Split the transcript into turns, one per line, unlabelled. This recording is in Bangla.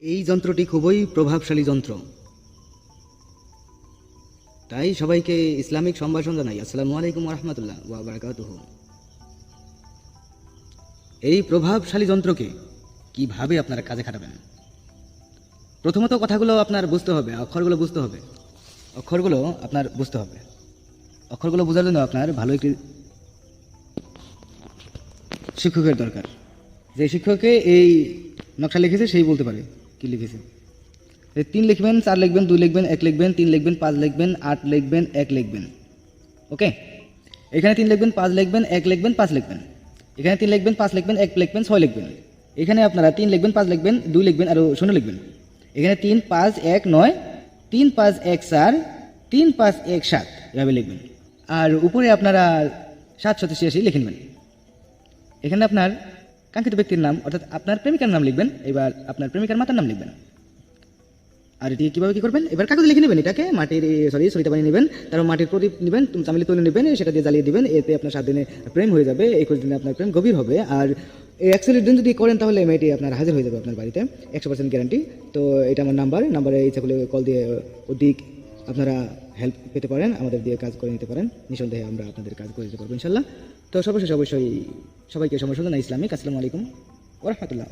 এই যন্ত্রটি খুবই প্রভাবশালী যন্ত্র। তাই সবাইকে ইসলামিক সম্ভাষণ জানাই। আসসালামু আলাইকুম রহমতুল্লাহ এই প্রভাবশালী যন্ত্রকে কীভাবে আপনারা কাজে খাটাবেন? প্রথমত কথাগুলো আপনার বুঝতে হবে, অক্ষরগুলো বুঝতে হবে। অক্ষরগুলো আপনার বুঝতে হবে। অক্ষরগুলো বোঝার জন্য আপনার ভালো একটি শিক্ষকের দরকার। যে শিক্ষকে এই নকশা লিখেছে, সেই বলতে পারে। কি লিখেছে? তিন লিখবেন, চার লিখবেন, দুই লিখবেন, এক লিখবেন, তিন লিখবেন, পাঁচ লিখবেন, আট লিখবেন, এক লিখবেন। ওকে? এখানে তিন লিখবেন, পাঁচ লিখবেন, এক লিখবেন, পাঁচ লিখবেন। এখানে তিন লিখবেন, পাঁচ লিখবেন, এক লিখবেন, ছয় লিখবেন। এখানে আপনারা তিন লিখবেন, পাঁচ লিখবেন, দুই লিখবেন আর শূন্য লিখবেন। এখানে তিন, পাঁচ, এক, নয়, তিন, পাঁচ, এক, চার, তিন, পাঁচ, এক, সাত এভাবে লিখবেন। আর উপরে আপনারা সাতশো ছিয়াশি লিখে নেবেন। এখানে আপনার কাঙ্ক্ষিত ব্যক্তির নাম, অর্থাৎ আপনার প্রেমিকার নাম লিখবেন, এবার আপনার প্রেমিকার মাতার নাম লিখবেন। আর এটি কীভাবে কী করবেন? এবার কাগজে লিখে নেবেন এটাকে, মাটির সরি সরিতা বানিয়ে নেবেন, তারপর মাটির প্রদীপ নেবেন, তুমি চামিলি তুলে নেবেন, সেটা দিয়ে জ্বালিয়ে দিবেন, এতে আপনার সাত দিনে প্রেম হয়ে যাবে, একুশ দিনে আপনার প্রেম গভীর হবে, আর এই একচল্লিশ দিন যদি করেন তাহলে মেয়েটি আপনার হাজির হয়ে যাবে আপনার বাড়িতে, একশো পার্সেন্ট গ্যারান্টি তো এটা আমার নাম্বার নাম্বারে ইচ্ছা করলে কল দিয়ে অধিক আপনারা হেল্প পেতে পারেন, আমাদের দিয়ে কাজ করে নিতে পারেন, নিঃসন্দেহে আমরা আপনাদের কাজ করে দিতে পারব, ইনশাল্লাহ। তো সর্বশেষ অবশ্যই সবাইকে সময় না ইসলামিক আসসালামু আলাইকুম ওরহমতুল্লাহ